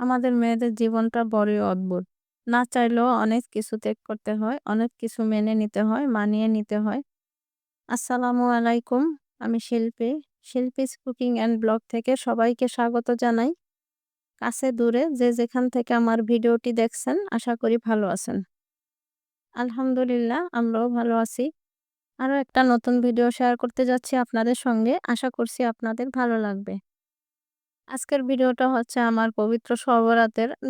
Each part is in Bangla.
আমাদের মেয়েদের জীবনটা বড়ই অদ্ভুত। না চাইলেও অনেক কিছু ত্যাগ করতে হয়, অনেক কিছু মেনে নিতে হয়, মানিয়ে নিতে হয়। আসসালামু আলাইকুম। আমি শিল্পী। শিল্পীস কুকিং অ্যান্ড ব্লগ থেকে সবাইকে স্বাগত জানাই। কাছে দূরে যে যেখান থেকে আমার ভিডিওটি দেখছেন আশা করি ভালো আছেন। আলহামদুলিল্লাহ আমরাও ভালো আছি। আরও একটা নতুন ভিডিও শেয়ার করতে যাচ্ছি আপনাদের সঙ্গে। আশা করছি আপনাদের ভালো লাগবে। আজকের ভিডিওটা হচ্ছে আমার পবিত্র শবে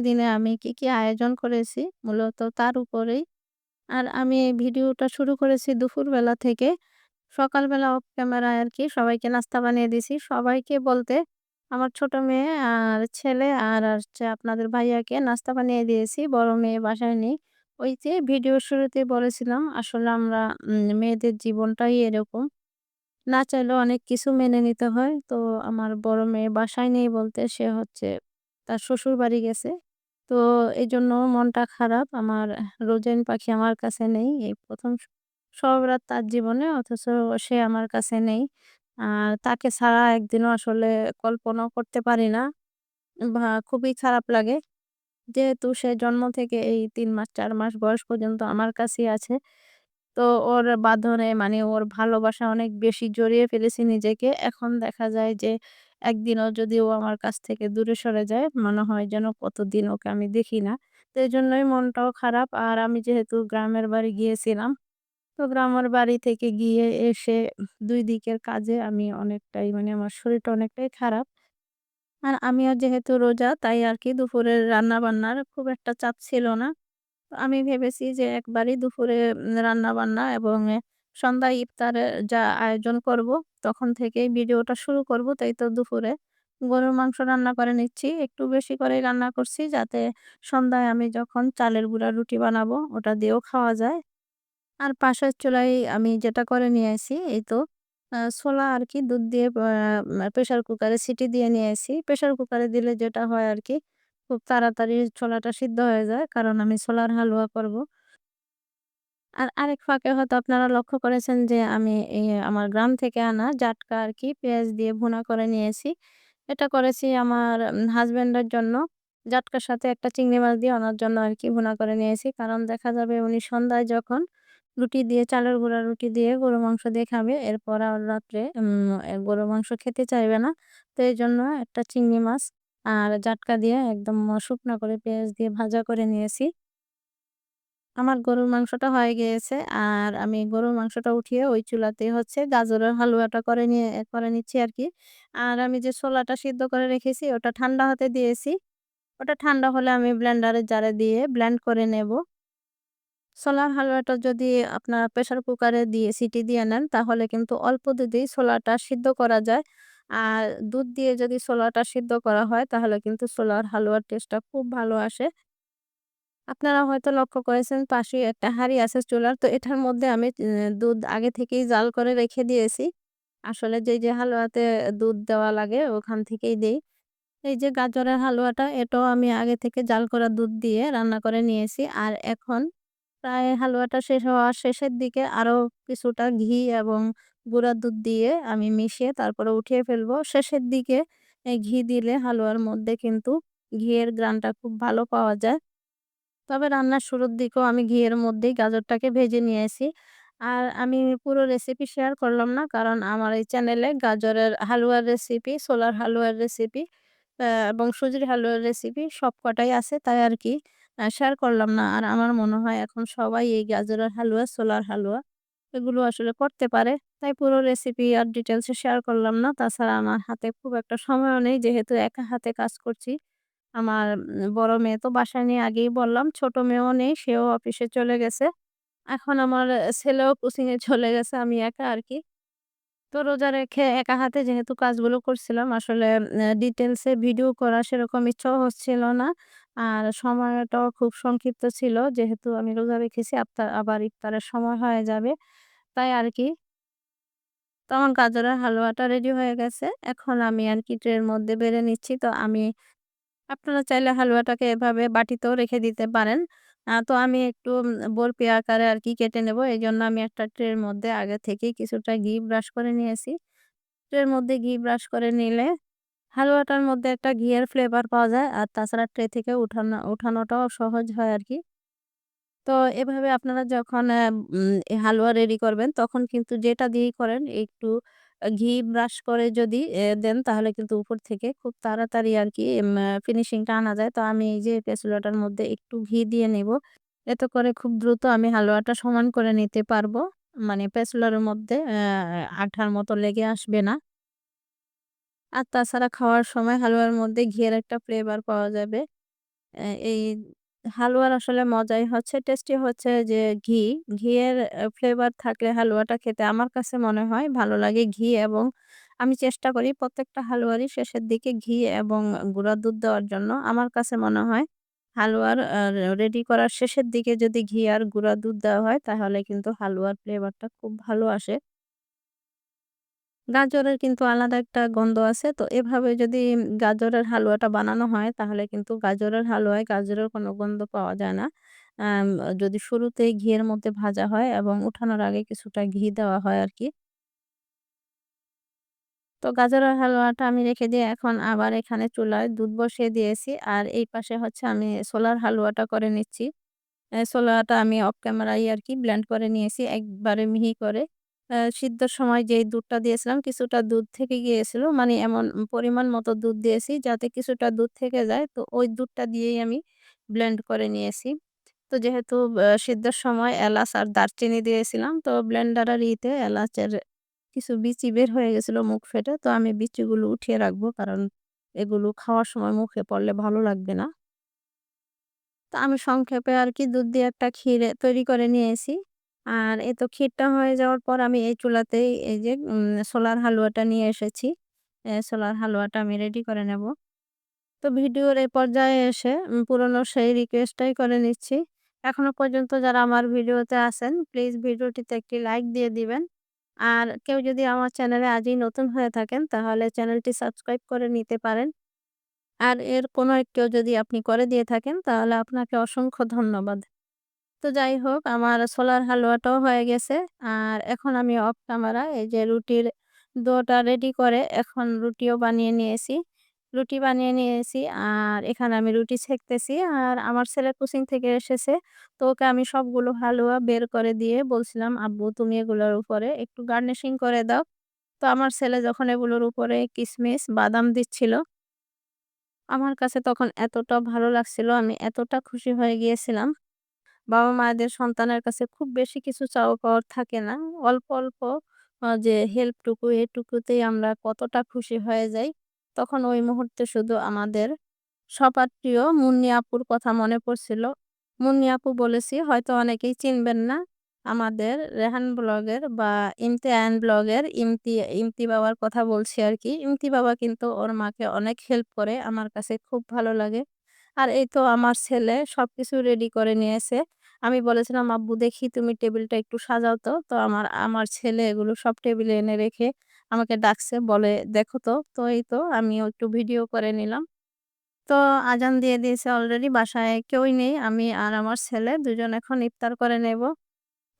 দিনে আমি কি, কি আয়োজন করেছি মূলত তার উপরেই। আর আমি এই ভিডিওটা শুরু করেছি দুপুরবেলা থেকে। সকালবেলা অফ ক্যামেরায় আরকি সবাইকে নাস্তা বানিয়ে দিছি। সবাইকে বলতে আমার ছোট মেয়ে আর ছেলে আর হচ্ছে আপনাদের ভাইয়াকে নাস্তা বানিয়ে দিয়েছি। বড় মেয়ে বাসায় নেই। ওই যে ভিডিওর শুরুতেই বলেছিলাম আসলে আমরা মেয়েদের জীবনটাই এরকম। না চাইলেও অনেক কিছু মেনে নিতে হয়। তো আমার বড় মেয়ে বাসায় নেই বলতে সে হচ্ছে তার শ্বশুর বাড়ি গেছে। তো এই জন্য মনটা খারাপ। আমার রোজেন পাখি আমার কাছে নেই। এই ১ম স শবে বরাত তার জীবনে, অথচ সে আমার কাছে নেই। আর তাকে ছাড়া একদিনও আসলে কল্পনাও করতে পারি না। বা খুবই খারাপ লাগে। যেহেতু সে জন্ম থেকে এই তিন মাস, চার মাস বয়স পর্যন্ত আমার কাছেই আছে। তো ওর বাঁধনে মানে ওর ভালোবাসা অনেক বেশি জড়িয়ে ফেলেছি নিজেকে। এখন দেখা যায় যে একদিনও যদি ও আমার কাছ থেকে দূরে সরে যায়, মনে হয় যেন কতদিন ওকে আমি দেখি না। তো এজন্যই মনটাও খারাপ। আর আমি যেহেতু গ্রামের বাড়ি গিয়েছিলাম। তো গ্রামের বাড়ি থেকে গিয়ে এসে ২ দিকের কাজে আমি অনেকটাই মানে আমার শরীরটা অনেকটাই খারাপ। আর আমিও যেহেতু রোজা, তাই আর কি দুপুরের রান্না-বান্নার খুব একটা চাপ ছিল না। আমি ভেবেছি যে একবারই দুপুরে, উম, রান্না-বান্না এবং সন্ধ্যায় ইফতারের যা আয়োজন করব, তখন থেকেই ভিডিওটা শুরু করব। তাই তো দুপুরে গরুর মাংস রান্না করে নিচ্ছি। একটু বেশি করেই রান্না করছি যাতে সন্ধ্যায় আমি যখন চালের গুঁড়া রুটি বানাবো, ওটা দিয়েও খাওয়া যায়। আর পাশের চুলায় আমি যেটা করে নিয়ে আইছি এই তো ছোলা আর কি দুধ দিয়ে প্রেশার কুকারে সিটি দিয়ে নিয়ে আইছি। প্রেশার কুকারে দিলে যেটা হয় আরকি খুব তাড়াতাড়ি ছোলাটা সিদ্ধ হয়ে যায়। কারণ আমি ছোলার হালুয়া করব। আর আরেক ফাঁকে হয়তো আপনারা লক্ষ্য করেছেন যে আমি আমার গ্রাম থেকে আনা জাটকা আর কি পেঁয়াজ দিয়ে ভুনা করে নিয়েছি। এটা করেছি আমার উম হাসব্যান্ডের জন্য। জাটকার সাথে একটা চিংড়ি মাছ দিয়ে ওনার জন্য আর কি ভুনা করে নিয়েছি। কারণ দেখা যাবে উনি সন্ধ্যায় যখন রুটি দিয়ে, চালের গুঁড়া রুটি দিয়ে গরুর মাংস দিয়ে খাবে, এরপর আর রাত্রে গরুর মাংস খেতে চাইবে না। তো এই জন্য একটা চিংড়ি মাছ আর জাটকা দিয়ে একদম শুকনো করে পেঁয়াজ দিয়ে ভাজা করে নিয়েছি। আমার গরুর মাংসটা হয়ে গিয়েছে। আর আমি গরুর মাংসটা উঠিয়ে ওই চুলাতেই হচ্ছে গাজরের হালুয়াটা করে নিয়ে, করে নিচ্ছি আর কি আর আমি যে ছোলাটা সিদ্ধ করে রেখেছি ওটা ঠান্ডা হতে দিয়েছি। ওটা ঠান্ডা হলে আমি ব্লেন্ডারের জারে দিয়ে ব্লেন্ড করে নেব। ছোলার হালুয়াটা যদি আপনারা প্রেশার কুকারে দিয়ে, সিটি দিয়ে নেন তাহলে কিন্তু অল্প দুধেই ছোলাটা সিদ্ধ করা যায়। আর দুধ দিয়ে যদি ছোলাটা সিদ্ধ করা হয়, তাহলে কিন্তু ছোলার হালুয়ার টেস্টটা খুব ভালো আসে। আপনারা হয়তো লক্ষ্য করেছেন পাশেই একটা হাঁড়ি আছে চুলার। তো এটার মধ্যে আমি দুধ আগে থেকেই জাল করে রেখে দিয়েছি। আসলে যেই যে হালুয়াতে দুধ দেওয়া লাগে, ওখান থেকেই দেই। এই যে গাজরের হালুয়াটা, এটাও আমি আগে থেকে জাল করা দুধ দিয়ে রান্না করে নিয়েছি। আর এখন প্রায় হালুয়াটা শেষ হওয়ার শেষের দিকে আরও কিছুটা ঘি এবং গুঁড়া দুধ দিয়ে আমি মিশিয়ে তারপরে উঠিয়ে ফেলব। শেষের দিকে ঘি দিলে হালুয়ার মধ্যে কিন্তু ঘিয়ের ঘ্রাণটা খুব ভালো পাওয়া যায়। তবে রান্নার শুরুর দিকেও আমি ঘিয়ের মধ্যেই গাজরটাকে ভেজে নিয়েছি। আর আমি পুরো রেসিপি শেয়ার করলাম না। কারণ আমার এই চ্যানেলে গাজরের হালুয়ার রেসিপি, ছোলার হালুয়ার রেসিপি এবং সুজির হালুয়ার রেসিপি সবকটাই আছে। তাই আর কি শেয়ার করলাম না। আর আমার মনে হয় এখন সবাই এই গাজরের হালুয়া, ছোলার হালুয়া এগুলো আসলে করতে পারে। তাই পুরো রেসিপি আর ডিটেইলস এ শেয়ার করলাম না। তাছাড়া আমার হাতে খুব একটা সময়ও নেই যেহেতু একা হাতে কাজ করছি। আমার বড় মেয়ে তো বাসায় নিয়ে আগেই বললাম। ছোট মেয়েও নেই, সেও অফিসে চলে গেছে। এখন আমার ছেলেও কোচিংয়ে চলে গেছে। আমি একা আর কি তো রোজা রেখে একা হাতে যেহেতু কাজগুলো করছিলাম আসলে ডিটেলসে ভিডিও করা সেরকম ইচ্ছাও হচ্ছিল না। আর সময়টাও খুব সংক্ষিপ্ত ছিল। যেহেতু আমি রোজা রেখেছি আফতার আবার ইফতারের সময় হয়ে যাবে। তাই আরকি। তো আমার গাজরের হালুয়াটা রেডি হয়ে গেছে। এখন আমি আর কি ট্রের মধ্যে বেড়ে নিচ্ছি। তো আমি, আপনারা চাইলে হালুয়াটাকে এভাবে বাটিতেও রেখে দিতে পারেন। তো আমি একটু বরফি আকারে আর কি কেটে নেব। এই জন্য আমি একটা ট্রের মধ্যে আগে থেকেই কিছুটা ঘি ব্রাশ করে নিয়েছি। ট্রের মধ্যে ঘি ব্রাশ করে নিলে হালুয়াটার মধ্যে একটা ঘিয়ের ফ্লেভার পাওয়া যায় আর তাছাড়া ট্রে থেকে উঠানো, উঠানোটাও সহজ হয় আরকি। তো এভাবে আপনারা যখন হালুয়া রেডি করবেন, তখন কিন্তু যেটা দিয়েই করেন, একটু ঘি ব্রাশ করে যদি, এ, দেন, তাহলে কিন্তু উপর থেকে খুব তাড়াতাড়ি আরকি, উম ফিনিশিং টা আনা যায়। তো আমি এই যে স্প্যাচুলাটার মধ্যে একটু ঘি দিয়ে নেব। এতে করে খুব দ্রুত আমি হালুয়াটা সমান করে নিতে পারব। মানে স্প্যাচুলার মধ্যে আঠার মতো লেগে আসবে না। আর তাছাড়া খাওয়ার সময় হালুয়ার মধ্যে ঘিয়ের একটা ফ্লেভার পাওয়া যাবে। এই হালুয়ার আসলে মজাই হচ্ছে টেস্টি হচ্ছে যে ঘি। ঘিয়ের ফ্লেভার থাকলে হালুয়াটা খেতে আমার কাছে মনে হয় ভালো লাগে। ঘি এবং আমি চেষ্টা করি প্রত্যেকটা হালুয়ারই শেষের দিকে ঘি এবং গুঁড়া দুধ দেওয়ার জন্য। আমার কাছে মনে হয় হালুয়ার রেডি করার শেষের দিকে যদি ঘি আর গুঁড়া দুধ দেওয়া হয় তাহলে কিন্তু হালুয়ার ফ্লেভারটা খুব ভালো আসে। গাজরের কিন্তু আলাদা একটা গন্ধ আছে। তো এভাবে যদি গাজরের হালুয়াটা বানানো হয়, তাহলে কিন্তু গাজরের হালুয়ায় গাজরের কোনো গন্ধ পাওয়া যায় না। যদি শুরুতেই ঘিয়ের মধ্যে ভাজা হয় এবং উঠানোর আগে কিছুটা ঘি দেওয়া হয় আর কি তো গাজরের হালুয়াটা আমি রেখে দিয়ে এখন আবার এখানে চুলায় দুধ বসিয়ে দিয়েছি। আর এই পাশে হচ্ছে আমি ছোলার হালুয়াটা করে নিচ্ছি। এ ছোলাটা আমি অফ ক্যামেরায় আরকি ব্লেন্ড করে নিয়েছি, একবারে মিহি করে। সিদ্ধর সময় যেই দুধটা দিয়েছিলাম কিছুটা দুধ থেকে গিয়েছিল। মানে এমন পরিমাণ মতো দুধ দিয়েছি যাতে কিছুটা দুধ থেকে যায়। তো ওই দুধটা দিয়েই আমি ব্লেন্ড করে নিয়েছি। তো যেহেতু সিদ্ধর সময় এলাচ আর দারচিনি দিয়েছিলাম, তো ব্লেন্ডারের ইতে এলাচের কিছু বিচি বের হয়ে গেছিল মুখ ফেটে। তো আমি বিচিগুলো উঠিয়ে রাখব। কারণ এগুলো খাওয়ার সময় মুখে পড়লে ভালো লাগবে না। তো আমি সংক্ষেপে আর কি দুধ দিয়ে একটা ক্ষীর তৈরি করে নিয়েছি। আর এই তো ক্ষীরটা হয়ে যাওয়ার পর আমি এই চুলাতেই এই যে ছোলার হালুয়াটা নিয়ে এসেছি। এ ছোলার হালুয়াটা আমি রেডি করে নেব। তো ভিডিওর এই পর্যায়ে এসে পুরনো সেই রিকোয়েস্টটাই করে নিচ্ছি। এখনও পর্যন্ত যারা আমার ভিডিওতে আছেন প্লিজ ভিডিওটিতে একটি লাইক দিয়ে দিবেন। আর কেউ যদি আমার চ্যানেলে আজই নতুন হয়ে থাকেন, তাহলে চ্যানেলটি সাবস্ক্রাইব করে নিতে পারেন। আর এর কোনো একটিও যদি আপনি করে দিয়ে থাকেন, তাহলে আপনাকে অসংখ্য ধন্যবাদ। তো যাই হোক আমার ছোলার হালুয়াটাও হয়ে গেছে। আর এখন আমি অফ ক্যামেরা এই যে রুটির ডোটা রেডি করে এখন রুটিও বানিয়ে নিয়েছি। রুটি বানিয়ে নিয়েছি আর এখানে আমি রুটি সেঁকতেছি। আর আমার ছেলে কোচিং থেকে এসেছে। তো ওকে আমি সবগুলো হালুয়া বের করে দিয়ে বলছিলাম, "আব্বু তুমি এগুলোর উপরে একটু গার্নিশিং করে দাও।" তো আমার ছেলে যখন এগুলোর উপরে কিশমিশ, বাদাম দিচ্ছিল আমার কাছে তখন এতটা ভালো লাগছিল, আমি এতটা খুশি হয়ে গিয়েছিলাম। বাবা-মায়েদের সন্তানের কাছে খুব বেশি কিছু চাওয়া পাওয়ার থাকে না। অল্প, অল্প আ যে হেল্পটুকু এটুকুতেই আমরা কতটা খুশি হয়ে যাই। তখন ওই মুহূর্তে শুধু আমাদের সবার প্রিয় মুন্নি আপুর কথা মনে পড়ছিল। মুন্নি আপু বলেছি হয়তো অনেকেই চিনবেন না। আমাদের রেহান ব্লগের বা ইমতিহান ব্লগের ইমতি, ইমতি বাবার কথা বলছি আর কি ইমতি বাবা কিন্তু ওর মাকে অনেক হেল্প করে। আমার কাছে খুব ভালো লাগে। আর এই তো আমার ছেলে সবকিছু রেডি করে নিয়েছে। আমি বলেছিলাম, "আব্বু দেখি তুমি টেবিলটা একটু সাজাও তো।" তো আমার, আমার ছেলে এগুলো সব টেবিলে এনে রেখে আমাকে ডাকছে বলে, "দেখো তো।" তো এই তো আমিও একটু ভিডিও করে নিলাম। তো আজান দিয়ে দিয়েছে অলরেডি বাসায় কেউই নেই। আমি আর আমার ছেলে দুজন এখন ইফতার করে নেব।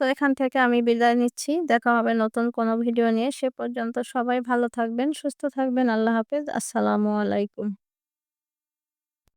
তো এখান থেকে আমি বিদায় নিচ্ছি। দেখা হবে নতুন কোনো ভিডিও নিয়ে। সে পর্যন্ত সবাই ভালো থাকবেন, সুস্থ থাকবেন। আল্লাহ হাফেজ। আসসালামু আলাইকুম।